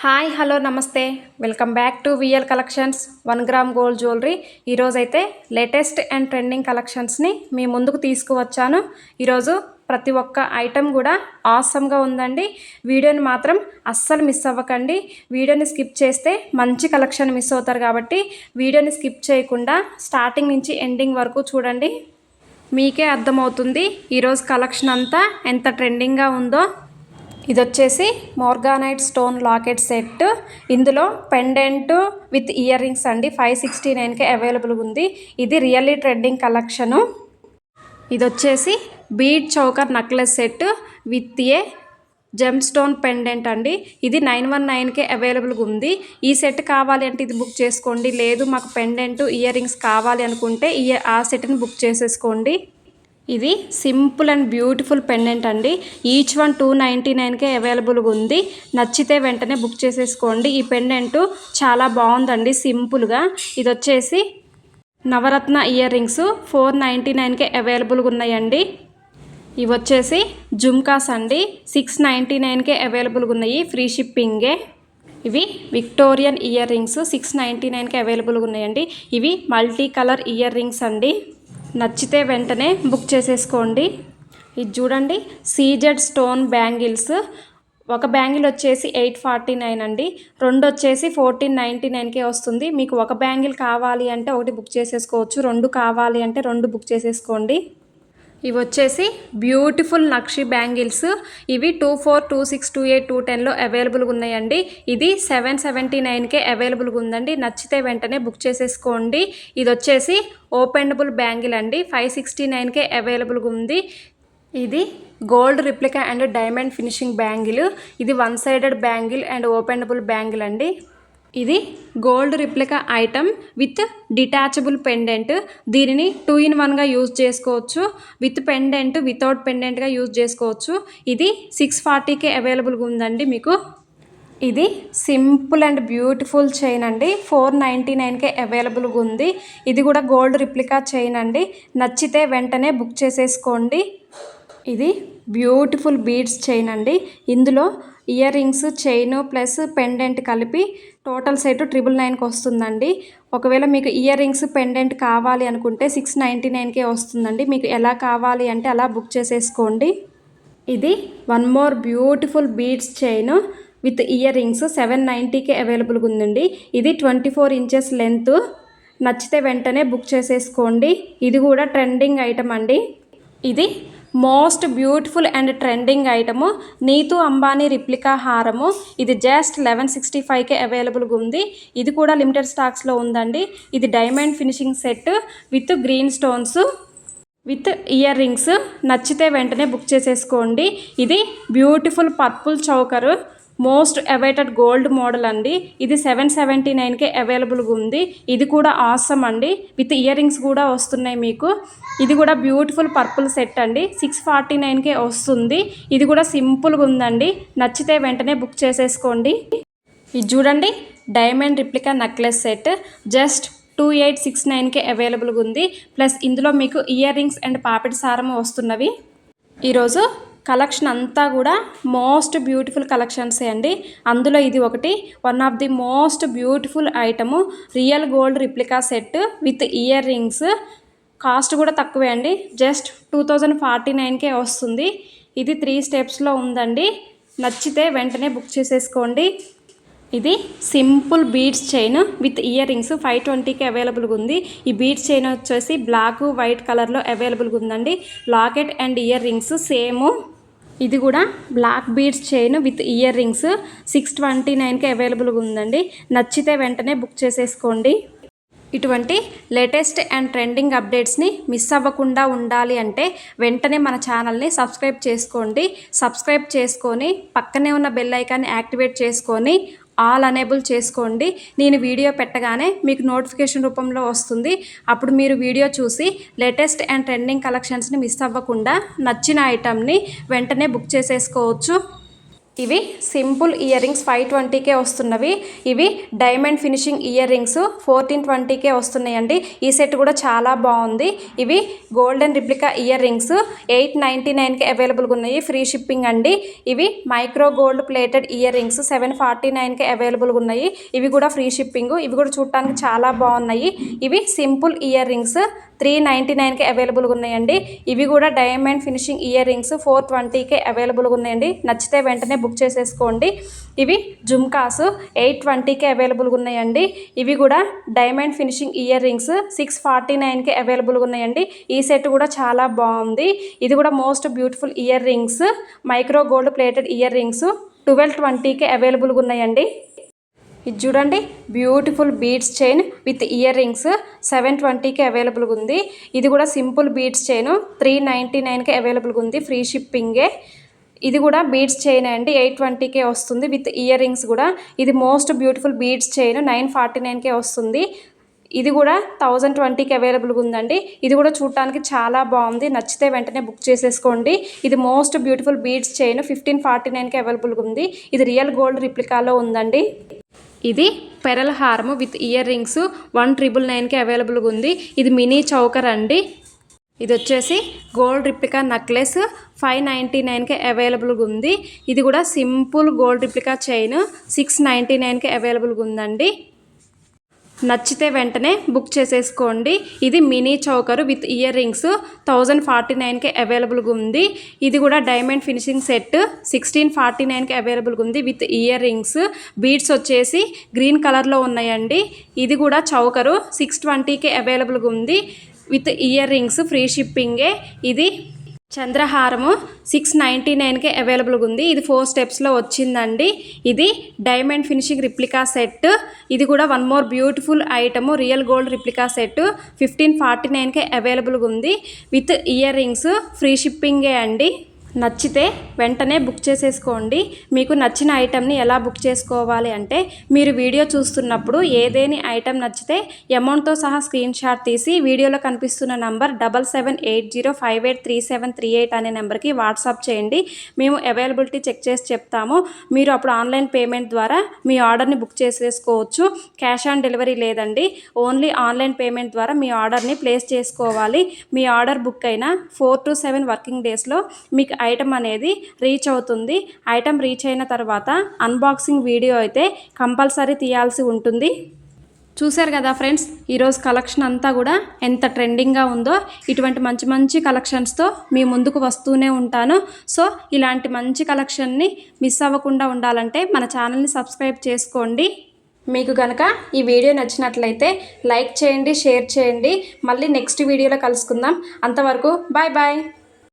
Hi hello namaste. Welcome back to VL collections one gram gold jewellery. ఈరోజైతే latest and trending కలెక్షన్స్ని మీ ముందుకు తీసుకువచ్చాను. ఈరోజు ప్రతి ఒక్క ఐటెం కూడా ఆసమ్గా ఉందండి. వీడియోని మాత్రం అస్సలు మిస్ అవ్వకండి. వీడియోని స్కిప్ చేస్తే మంచి కలెక్షన్ మిస్ అవుతారు కాబట్టి వీడియోని స్కిప్ చేయకుండా స్టార్టింగ్ నుంచి ఎండింగ్ వరకు చూడండి. మీకే అర్థమవుతుంది ఈరోజు కలెక్షన్ అంతా ఎంత ట్రెండింగ్గా ఉందో. ఇది వచ్చేసి మోర్గానైట్ స్టోన్ లాకెట్ సెట్. ఇందులో పెండెంట్ విత్ ఇయర్ రింగ్స్ అండి. ఫైవ్ సిక్స్టీ నైన్కే అవైలబుల్గా ఉంది. ఇది రియల్లీ ట్రెండింగ్ కలెక్షను. ఇది వచ్చేసి bead choker necklace set with a gem stone pendant అండి. ఇది నైన్ వన్ నైన్కే అవైలబుల్గా ఉంది. ఈ సెట్ కావాలి అంటే ఇది బుక్ చేసుకోండి. లేదు మాకు పెండెంట్ ఇయర్ రింగ్స్ కావాలి అనుకుంటే ఈ ఆ సెట్ని బుక్ చేసేసుకోండి. ఇది సింపుల్ అండ్ బ్యూటిఫుల్ పెండెంట్ అండి. ఈచ్ వన్ టూ నైంటీ నైన్కే అవైలబుల్గా ఉంది. నచ్చితే వెంటనే బుక్ చేసేసుకోండి. ఈ పెండెంట్ చాలా బాగుందండి సింపుల్గా. ఇది వచ్చేసి నవరత్న ఇయర్ రింగ్స్ ఫోర్ నైంటీ నైన్కే అవైలబుల్గా ఉన్నాయండి. ఇవి వచ్చేసి జుమ్కాస్ అండి. సిక్స్ నైంటీ నైన్కే అవైలబుల్గా ఉన్నాయి. ఫ్రీ షిప్పింగే. ఇవి Victorian ear rings six ninety నైన్కి అవైలబుల్గా ఉన్నాయండి. ఇవి మల్టీ కలర్ ఇయర్ రింగ్స్ అండి. నచ్చితే వెంటనే బుక్ చేసేసుకోండి. ఇది చూడండి సీజెడ్ స్టోన్ బ్యాంగిల్స్. ఒక బ్యాంగిల్ వచ్చేసి ఎయిట్ ఫార్టీ నైన్ అండి. రెండు వచ్చేసి ఫోర్టీన్ నైంటీ నైన్కే వస్తుంది. మీకు ఒక బ్యాంగిల్ కావాలి అంటే ఒకటి బుక్ చేసేసుకోవచ్చు. రెండు కావాలి అంటే రెండు బుక్ చేసేసుకోండి. ఇవి వచ్చేసి బ్యూటిఫుల్ నక్షి బ్యాంగిల్స్. ఇవి two four two six two eight two టెన్లో అవైలబుల్గా ఉన్నాయండి. ఇది సెవెన్ సెవెంటీ నైన్కే అవైలబుల్గా ఉందండి. నచ్చితే వెంటనే బుక్ చేసేసుకోండి. ఇది వచ్చేసి ఓపెనబుల్ బ్యాంగిల్ అండి. ఫైవ్ సిక్స్టీ నైన్కే అవైలబుల్గా ఉంది. ఇది gold replica and diamond finishing bangle. ఇది one sided bangle and openable bangle అండి. ఇది gold replica item with detachable pendant. దీనిని టూ ఇన్ వన్గా యూజ్ చేసుకోవచ్చు. విత్ పెండెంట్ వితౌట్ పెండెంట్గా యూజ్ చేసుకోవచ్చు. ఇది సిక్స్ ఫార్టీకే అవైలబుల్గా ఉందండి మీకు. ఇది సింపుల్ అండ్ బ్యూటిఫుల్ చైన్ అండి. ఫోర్ నైంటీ నైన్కే అవైలబుల్గా ఉంది. ఇది కూడా గోల్డ్ రిప్లికా చైన్ అండి. నచ్చితే వెంటనే బుక్ చేసేసుకోండి. ఇది బ్యూటిఫుల్ బీడ్స్ చైన్ అండి. ఇందులో ear rings chain plus pendant కలిపి టోటల్ సెట్ ట్రిపుల్ నైన్కి వస్తుందండి. ఒకవేళ మీకు ఇయర్ రింగ్స్ పెండెంట్ కావాలి అనుకుంటే సిక్స్ నైంటీ నైన్కే వస్తుందండి. మీకు ఎలా కావాలి అంటే అలా బుక్ చేసేసుకోండి. ఇది one more beautiful beads chain with ear rings seven నైంటీకి అవైలబుల్గా ఉందండి. ఇది ట్వంటీ ఫోర్ ఇంచెస్ లెంత్. నచ్చితే వెంటనే బుక్ చేసేసుకోండి. ఇది కూడా ట్రెండింగ్ ఐటమ్ అండి. ఇది most beautiful and trending item Neetu Ambani replica హారము. ఇది జస్ట్ లెవెన్ సిక్స్టీ ఫైవ్కే అవైలబుల్గా ఉంది. ఇది కూడా లిమిటెడ్ స్టాక్స్లో ఉందండి. ఇది diamond finishing set with green stones with ear rings నచ్చితే వెంటనే బుక్ చేసేసుకోండి. ఇది beautiful purple choker. Most awaited gold model అండి. ఇది సెవెన్ సెవెంటీ నైన్కే అవైలబుల్గా ఉంది. ఇది కూడా ఆసమ్ అండి. విత్ ఇయర్ రింగ్స్ కూడా వస్తున్నాయి మీకు. ఇది కూడా బ్యూటిఫుల్ పర్పుల్ సెట్ అండి. సిక్స్ ఫార్టీ నైన్కే వస్తుంది. ఇది కూడా సింపుల్గా ఉందండి. నచ్చితే వెంటనే బుక్ చేసేసుకోండి. ఇది చూడండి. Diamond replica necklace set. Just two eight six నైన్కే అవైలబుల్గా ఉంది. ప్లస్ ఇందులో మీకు ఇయర్ రింగ్స్ అండ్ పాపిడి సారము వస్తున్నవి. ఈరోజు కలెక్షన్ అంతా కూడా మోస్ట్ బ్యూటిఫుల్ కలెక్షన్సే అండి. అందులో ఇది ఒకటి one of the most beautiful item real gold replica set with ear rings. Cost కూడా తక్కువే అండి. జస్ట్ టూ థౌజండ్ ఫార్టీ నైన్కే వస్తుంది. ఇది త్రీ స్టెప్స్లో ఉందండి. నచ్చితే వెంటనే బుక్ చేసేసుకోండి. ఇది simple beads chain with ear rings five ట్వంటీకి అవైలబుల్గా ఉంది. ఈ బీడ్స్ చైన్ వచ్చేసి బ్లాక్ వైట్ కలర్లో అవైలబుల్గా ఉందండి. Locket and ear rings same. ఇది కూడా black beads chain with ear rings six twenty నైన్కి అవైలబుల్గా ఉందండి. నచ్చితే వెంటనే బుక్ చేసేసుకోండి. ఇటువంటి లేటెస్ట్ అండ్ ట్రెండింగ్ అప్డేట్స్ని మిస్ అవ్వకుండా ఉండాలి అంటే వెంటనే మన ఛానల్ని సబ్స్క్రైబ్ చేసుకోండి. సబ్స్క్రైబ్ చేసుకొని పక్కనే ఉన్న బెల్ ఐకాన్ని యాక్టివేట్ చేసుకొని ఆల్ అనేబుల్ చేసుకోండి. నేను వీడియో పెట్టగానే మీకు నోటిఫికేషన్ రూపంలో వస్తుంది. అప్పుడు మీరు వీడియో చూసి లేటెస్ట్ అండ్ ట్రెండింగ్ కలెక్షన్స్ని మిస్ అవ్వకుండా నచ్చిన ఐటమ్ని వెంటనే బుక్ చేసేసుకోవచ్చు. ఇవి సింపుల్ ఇయర్ రింగ్స్ ఫైవ్ ట్వంటీకే వస్తున్నవి. ఇవి diamond finishing ear rings fourteen twenty K వస్తున్నాయండి. ఈ సెట్ కూడా చాలా బాగుంది. ఇవి golden replica ear rings eight ninety నైన్కి అవైలబుల్గా ఉన్నాయి. ఫ్రీ షిప్పింగ్ అండి. ఇవి micro gold plated ear rings seven forty నైన్కి అవైలబుల్గా ఉన్నాయి. ఇవి కూడా ఫ్రీ షిప్పింగ్. ఇవి కూడా చూడటానికి చాలా బాగున్నాయి. ఇవి simple ear rings three ninety నైన్కి అవైలబుల్గా ఉన్నాయండి. ఇవి కూడా diamond finishing ear rings four twenty K అవైలబుల్గా ఉన్నాయండి. నచ్చితే వెంటనే బుక్ చేసేసుకోండి. ఇవి జుమ్కాస్ ఎయిట్ ట్వంటీకే అవైలబుల్గా ఉన్నాయండి. ఇవి కూడా diamond finishing ear rings six forty నైన్కి అవైలబుల్గా ఉన్నాయండి. ఈ సెట్ కూడా చాలా బాగుంది. ఇది కూడా most beautiful ear rings micro gold plated ear rings twelve ట్వంటీకి అవైలబుల్గా ఉన్నాయండి. ఇది చూడండి beautiful beads chain with ear rings seven ట్వంటీకి అవైలబుల్గా ఉంది. ఇది కూడా simple beads chain three ninety నైన్కి అవైలబుల్గా ఉంది. ఫ్రీ షిప్పింగే ఇది కూడా బీడ్స్ చైన్ అండి. ఎయిట్ ట్వంటీకే వస్తుంది విత్ ఇయర్ రింగ్స్ కూడా. ఇది most beautiful beads chain nine forty నైన్కే వస్తుంది. ఇది కూడా థౌజండ్ ట్వంటీకి అవైలబుల్గా ఉందండి. ఇది కూడా చూడటానికి చాలా బాగుంది. నచ్చితే వెంటనే బుక్ చేసేసుకోండి. ఇది most beautiful beads chain fifteen forty నైన్కి అవైలబుల్గా ఉంది. ఇది రియల్ గోల్డ్ రిప్లికాలో ఉందండి. ఇది పెరల్ హారము with ear rings one triple నైన్కి అవైలబుల్గా ఉంది. ఇది మినీ చౌకర్ అండి. ఇది వచ్చేసి gold replica necklace five ninety నైన్కి అవైలబుల్గా ఉంది. ఇది కూడా simple gold replica chain six ninety నైన్కి అవైలబుల్గా ఉందండి. నచ్చితే వెంటనే బుక్ చేసేసుకోండి. ఇది mini choker with ear rings thousand forty నైన్కి అవైలబుల్గా ఉంది. ఇది కూడా diamond finishing set sixteen forty నైన్కి అవైలబుల్గా ఉంది విత్ ఇయర్ రింగ్స్. బీడ్స్ వచ్చేసి గ్రీన్ కలర్లో ఉన్నాయండి. ఇది కూడా చౌకరు సిక్స్ ట్వంటీకి అవైలబుల్గా ఉంది. విత్ ఇయర్ రింగ్స్ ఫ్రీ షిప్పింగే. ఇది చంద్రహారము సిక్స్ నైంటీ నైన్కే అవైలబుల్గా ఉంది. ఇది ఫోర్ స్టెప్స్లో వచ్చిందండి. ఇది డైమండ్ ఫినిషింగ్ రిప్లికా సెట్ ఇది కూడా one more beautiful item real gold replica set fifteen forty నైన్కే అవైలబుల్గా ఉంది. విత్ ఇయర్ రింగ్స్ ఫ్రీ షిప్పింగే అండి. నచ్చితే వెంటనే బుక్ చేసేసుకోండి. మీకు నచ్చిన ఐటెంని ఎలా బుక్ చేసుకోవాలి అంటే మీరు వీడియో చూస్తున్నప్పుడు ఏదేని ఐటెం నచ్చితే అమౌంట్తో సహా స్క్రీన్ షాట్ తీసి వీడియోలో కనిపిస్తున్న number double seven eight zero five eight three seven three eight అనే నెంబర్కి వాట్సాప్ చేయండి. మేము అవైలబిలిటీ చెక్ చేసి చెప్తాము. మీరు అప్పుడు ఆన్లైన్ పేమెంట్ ద్వారా మీ ఆర్డర్ని బుక్ చేసేసుకోవచ్చు. క్యాష్ ఆన్ డెలివరీ లేదండి. ఓన్లీ ఆన్లైన్ పేమెంట్ ద్వారా మీ ఆర్డర్ని ప్లేస్ చేసుకోవాలి. మీ ఆర్డర్ బుక్ అయిన ఫోర్ టు సెవెన్ వర్కింగ్ డేస్లో మీకు ఐటమ్ అనేది రీచ్ అవుతుంది. ఐటమ్ రీచ్ అయిన తర్వాత అన్బాక్సింగ్ వీడియో అయితే కంపల్సరీ తీయాల్సి ఉంటుంది. చూశారు కదా ఫ్రెండ్స్ ఈరోజు కలెక్షన్ అంతా కూడా ఎంత ట్రెండింగ్గా ఉందో ఇటువంటి మంచి మంచి కలెక్షన్స్తో మీ ముందుకు వస్తూనే ఉంటాను. సో ఇలాంటి మంచి కలెక్షన్ని మిస్ అవ్వకుండా ఉండాలంటే మన ఛానల్ని సబ్స్క్రైబ్ చేసుకోండి. మీకు కనుక ఈ వీడియో నచ్చినట్లయితే లైక్ చేయండి షేర్ చేయండి. మళ్ళీ నెక్స్ట్ వీడియోలో కలుసుకుందాం. అంతవరకు బాయ్ బాయ్